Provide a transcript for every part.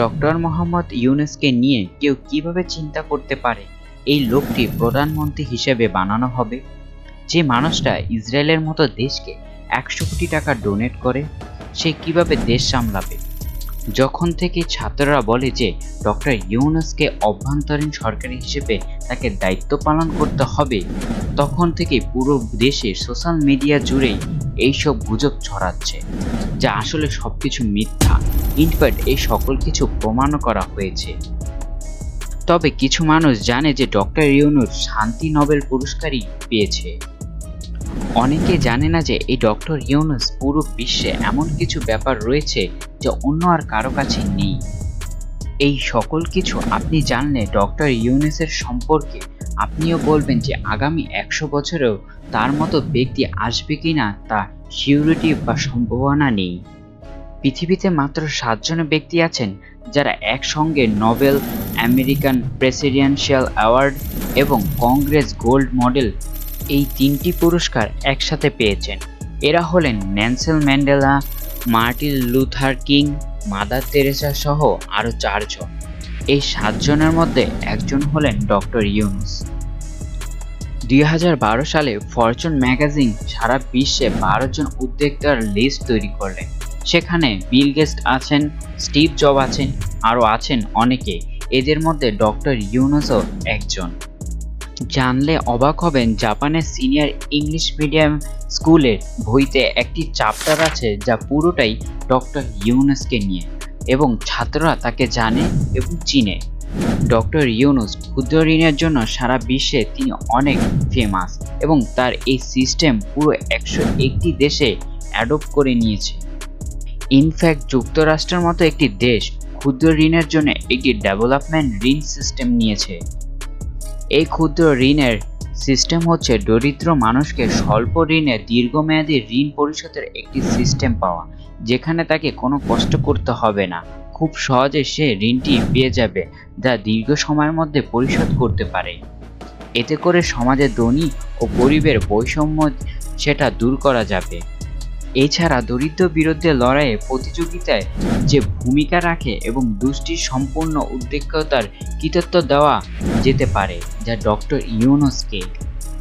Doctor Mohammad ইউনুসকে নিয়ে কেউ কীভাবে চিন্তা করতে পারে? এই লোকটি প্রধানমন্ত্রী হিসেবে বানানো হবে? যে মানুষটা ইসরায়েলের মতো দেশকে একশো কোটি টাকা ডোনেট করে, সে কীভাবে দেশ সামলাবে? যখন থেকে ছাত্ররা বলে যে ডক্টর ইউনুসকে অভ্যন্তরীণ সরকারি হিসেবে তাকে দায়িত্ব পালন করতে হবে, তখন থেকে পুরো দেশে সোশ্যাল মিডিয়া জুড়েই এইসব গুজব ছড়াচ্ছে, যা আসলে সবকিছু মিথ্যা। ইনফ্যাক্ট এই সকল কিছু প্রমাণও করা হয়েছে। তবে কিছু মানুষ জানে যে ডক্টর ইউনুস শান্তি নোবেল পুরস্কারই পেয়েছে। অনেকে জানে না যে এই ডক্টর ইউনুস পুরো বিশ্বে এমন কিছু ব্যাপার রয়েছে যা অন্য আর কারও কাছে নেই। এই সকল কিছু আপনি জানলে ডক্টর ইউনুসের সম্পর্কে আপনিও বলবেন যে আগামী একশো বছরেও তার মতো ব্যক্তি আসবে কিনা তা সিউরিটি বা সম্ভাবনা নেই। পৃথিবীতে মাত্র সাতজন ব্যক্তি আছেন যারা একসঙ্গে নোবেল, আমেরিকান প্রেসিডেন্সিয়াল অ্যাওয়ার্ড এবং কংগ্রেস গোল্ড মডেল এই তিনটি পুরস্কার একসাথে পেয়েছেন। এরা হলেন nelson mandela, Martin Luther King, Mother Teresa সহ আরও চারজন। এই সাতজনের মধ্যে একজন হলেন ডক্টর ইউনুস। দুই সালে ফরচুন ম্যাগাজিন সারা বিশ্বে বারো জন উদ্যোক্তার লিস্ট তৈরি করলেন। সেখানে বিল গেস্ট আছেন, স্টিভ জব আছেন, আরও আছেন অনেকে। এদের মধ্যে ডক্টর ইউনুসও একজন। জানলে অবাক হবেন, জাপানের সিনিয়র ইংলিশ মিডিয়াম স্কুলের বইতে একটি চ্যাপ্টার আছে যা পুরোটাই ডক্টর ইউনুসকে নিয়ে এবং ছাত্ররা তাকে জানে এবং চিনে। ডক্টর ইউনুস ক্ষুদ্র ঋণের জন্য সারা বিশ্বে তিনি অনেক ফেমাস এবং তার এই সিস্টেম পুরো একশো একটি দেশে অ্যাডপ্ট করে নিয়েছে। ইনফ্যাক্ট যুক্তরাষ্ট্রের মতো একটি দেশ ক্ষুদ্র ঋণের জন্য একটি ডেভেলপমেন্ট ঋণ সিস্টেম নিয়েছে। এই ক্ষুদ্র ঋণের সিস্টেম হচ্ছে দরিদ্র মানুষকে স্বল্প ঋণে দীর্ঘমেয়াদী ঋণ পরিশোধের একটি সিস্টেম পাওয়া, যেখানে তাকে কোনো কষ্ট করতে হবে না। খুব সহজে সে ঋণটি পেয়ে যাবে, যা দীর্ঘ সময়ের মধ্যে পরিশোধ করতে পারে। এতে করে সমাজে ধনী ও গরিবের বৈষম্য সেটা দূর করা যাবে। এছাড়া দরিদ্র বিরুদ্ধে লড়াইয়ে প্রতিযোগিতায় যে ভূমিকা রাখে এবং দুষ্টির সম্পূর্ণ উদ্বেগতার কৃতিত্ব দেওয়া যেতে পারে, যা ডক্টর ইউনুসকে।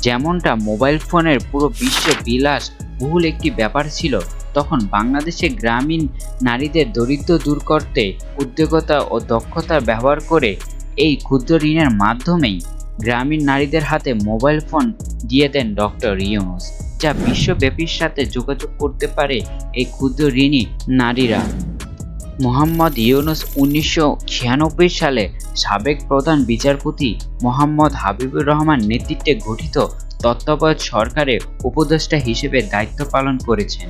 যেমনটা মোবাইল ফোনের পুরো বিশ্ব বিলাস বহুল একটি ব্যাপার ছিল, তখন বাংলাদেশে গ্রামীণ নারীদের দরিদ্র দূর করতে উদ্যোগতা ও দক্ষতা ব্যবহার করে এই ক্ষুদ্র ঋণের মাধ্যমেই গ্রামীণ নারীদের হাতে মোবাইল ফোন দিয়ে দেন ডক্টর ইউনুস। যা বিশ্বব্যাপীর সাথে যোগাযোগ করতে পারে এই ক্ষুদ্র ঋণী নারীরা। মোহাম্মদ ইউনুস উনিশশো ছিয়ানব্বই সালে সাবেক প্রধান বিচারপতি মোহাম্মদ হাবিবুর রহমান নেতৃত্বে গঠিত তত্ত্বাবধায়ক সরকারে উপদেষ্টা হিসেবে দায়িত্ব পালন করেছেন।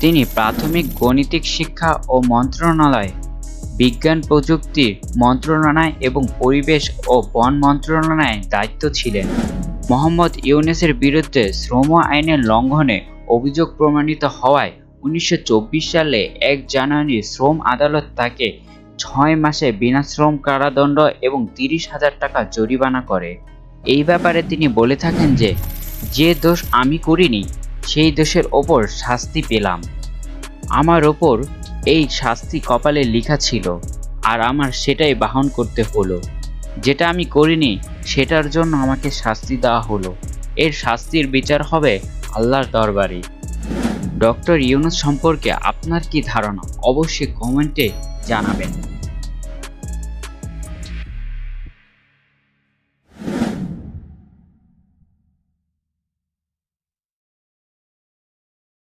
তিনি প্রাথমিক গণিতিক শিক্ষা ও মন্ত্রণালয়, বিজ্ঞান প্রযুক্তির মন্ত্রণালয় এবং পরিবেশ ও বন মন্ত্রণালয়ে দায়িত্ব ছিলেন। মোহাম্মদ ইউনেসের বিরুদ্ধে শ্রম আইনের লঙ্ঘনে অভিযোগ প্রমাণিত হওয়ায় উনিশশো চব্বিশ সালে এক জানুয়ারি শ্রম আদালত তাকে ছয় মাসে বিনাশ্রম কারাদণ্ড এবং তিরিশ হাজার টাকা জরিমানা করে। এই ব্যাপারে তিনি বলে থাকেন যে যে দোষ আমি করিনি, সেই দোষের ওপর শাস্তি পেলাম। আমার ওপর এই শাস্তি কপালে লেখা ছিল, আর আমার সেটাই বাহন করতে হলো। যেটা আমি করিনি সেটার জন্য আমাকে শাস্তি দেওয়া হলো। এর শাস্তির বিচার হবে আল্লাহর দরবারে। ডক্টর ইউনুস সম্পর্কে আপনার কি ধারণা? অবশ্যই কমেন্টে জানাবেন।